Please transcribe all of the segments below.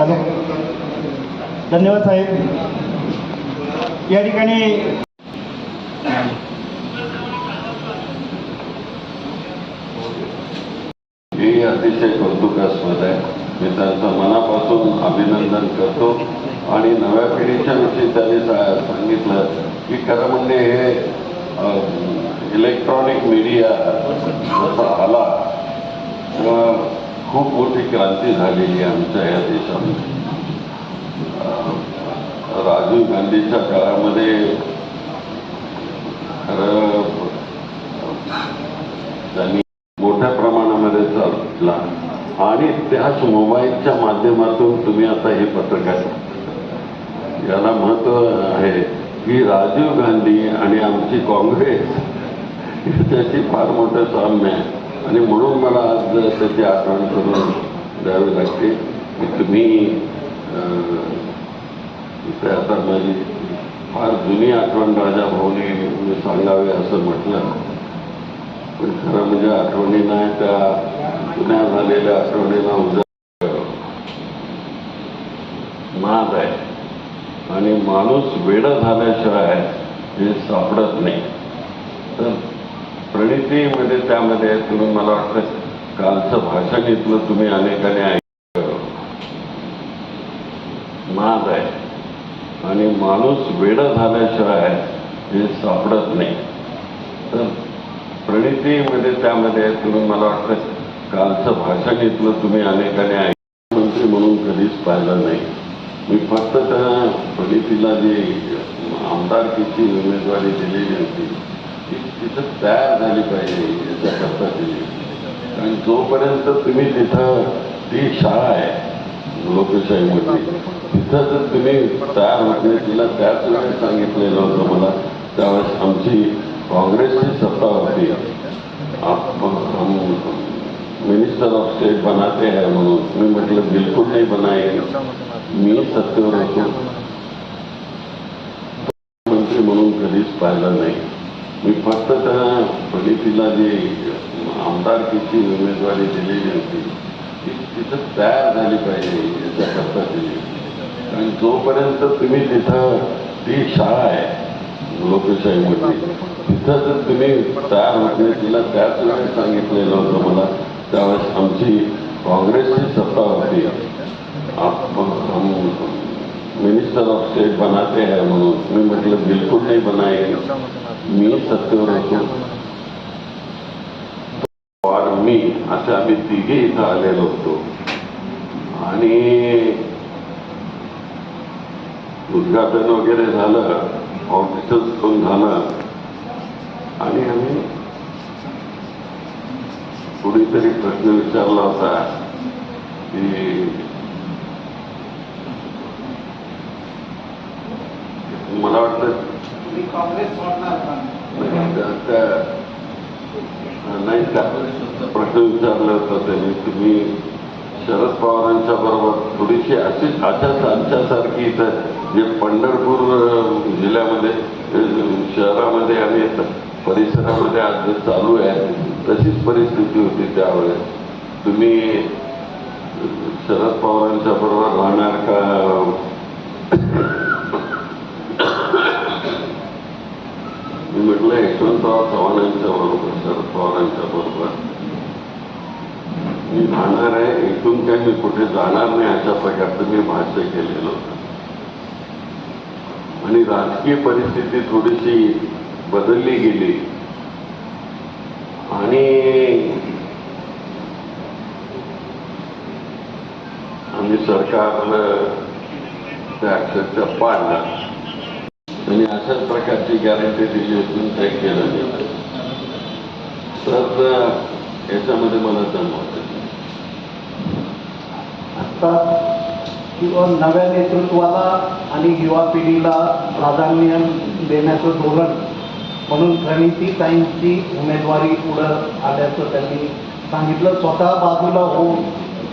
Hello धन्यवाद साहेब. या ठिकाणी हे अतिशय कौतुकास्पद आहे. मी त्यांचं मनापासून अभिनंदन करतो आणि नव्या पिढीच्या विषयी त्यांनी सांगितलं की खरं म्हणजे हे इलेक्ट्रॉनिक मीडिया जसा आला खूप मोठी क्रांती झालेली आमच्या या देशामध्ये. राजीव गांधीच्या काळामध्ये खरं त्यांनी मोठ्या प्रमाणामध्ये चालला. आणि त्याच मोबाईलच्या माध्यमातून तुम्ही आता हे पत्रकार याला महत्त्व आहे की राजीव गांधी आणि आमची काँग्रेस त्याची फार मोठं साम्य आहे. आणि म्हणून मला सध्या आठवण करून द्यावी लागते. की तुम्ही अं, इथे आता माझी फार जुनी आठवण राजा भाऊनी सांगावे असं म्हटलं. पण खरं म्हणजे आठवणी नाही त्या जुन्या झालेल्या आठवणीला उजा नाद आहे. आणि माणूस वेडा झाल्याशिवाय हे सापडत नाही. तर प्रणितीमध्ये त्यामध्ये तुम्ही मला वाटतं कालचं भाषण इथलं तुम्ही अनेकाने ऐकलं. नाद आहे. आणि माणूस वेडा झाल्याशिवाय हे सापडत नाही. तर प्रणितीमध्ये त्यामध्ये तुम्ही मला वाटतं कालचं भाषण इथलं तुम्ही अनेकाने ऐकलं. मंत्री म्हणून कधीच पाहिलं नाही. मी फक्त त्या प्रणितीला जी आमदारकीची उमेदवारी दिलेली होती ती तिथं तयार झाली पाहिजे याच्याकरता दिली कारण जोपर्यंत तुम्ही तिथं ती शाळा आहे, लोकशाहीमध्ये, तिथं जर तुम्ही तयार होत नाही, तिला त्याच वेळेस सांगितलेलं होतं मला, त्यावेळेस आमची काँग्रेसची सत्ता होती. मिनिस्टर ऑफ़ स्टेट बनाते हैं म्हणून. मी म्हटलं, बिलकुल नाही बनाए मी सत्तेवर होतो. मंत्री म्हणून कधीच पाहिलं नाही. मी फक्त त्या प्रणितीला जी आमदारकीची उमेदवारी दिलेली होती, ती तिथं तयार झाली दिली कारण जोपर्यंत तुम्ही तिथं, ती शाळा आहे, लोकशाहीमध्ये, तिथं जर तुम्ही तयार होत नाही, तिला त्याच वेळेस सांगितलेलं होतं मला, त्यावेळेस आमची काँग्रेसची सत्ता होती. हम मिनिस्टर ऑफ़ स्टेट बनाते हैं मी म्हटलं, बिलकुल नाही बनाए मी सत्तेवर होतो. असे आम्ही तिघे इथं आलेलो होतो. आणि उद्घाटन वगैरे झालं ऑफिसच पण झालं. आणि आम्ही कुणीतरी प्रश्न विचारला होता की मला वाटतं त्या- नाही का? प्रश्न विचारलं होतं त्यांनी तुम्ही शरद पवारांच्या बरोबर थोडीशी अशीच अशाच आमच्यासारखी इथं जे पंढरपूर जिल्ह्यामध्ये शहरामध्ये आणि परिसरामध्ये आज जे चालू आहे तशीच परिस्थिती होती त्यावेळेस. तुम्ही शरद पवारांच्या बरोबर राहणार का? मी यशवंतराव चव्हाणांच्या बरोबर शरद पवारांच्या बरोबर. मी राहणार आहे इथून काही मी कुठे जाणार नाही अशा प्रकारचं मी भाष्य केलेलं होतं. आणि राजकीय परिस्थिती थोडीशी बदलली गेली. आणि आम्ही सरकारला त्या अक्षरशः अशाच प्रकारची गॅरंटी दिली काही केलं नाही. तर याच्यामध्ये मला जाणवत. आता किंवा नव्या नेतृत्वाला आणि युवा पिढीला प्राधान्य देण्याचं धोरण म्हणून प्रणितीताईंची उमेदवारी पुढं आल्याचं त्यांनी सांगितलं. स्वतः बाजूला होऊन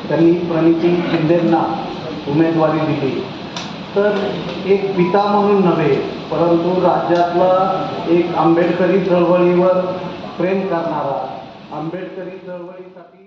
त्यांनी प्रणिती शिंदेंना उमेदवारी दिली. तर एक पिता म्हणून नव्हे परंतु राज्यातला एक आंबेडकरी चळवळीवर प्रेम करणारा. आंबेडकरी चळवळीसाठी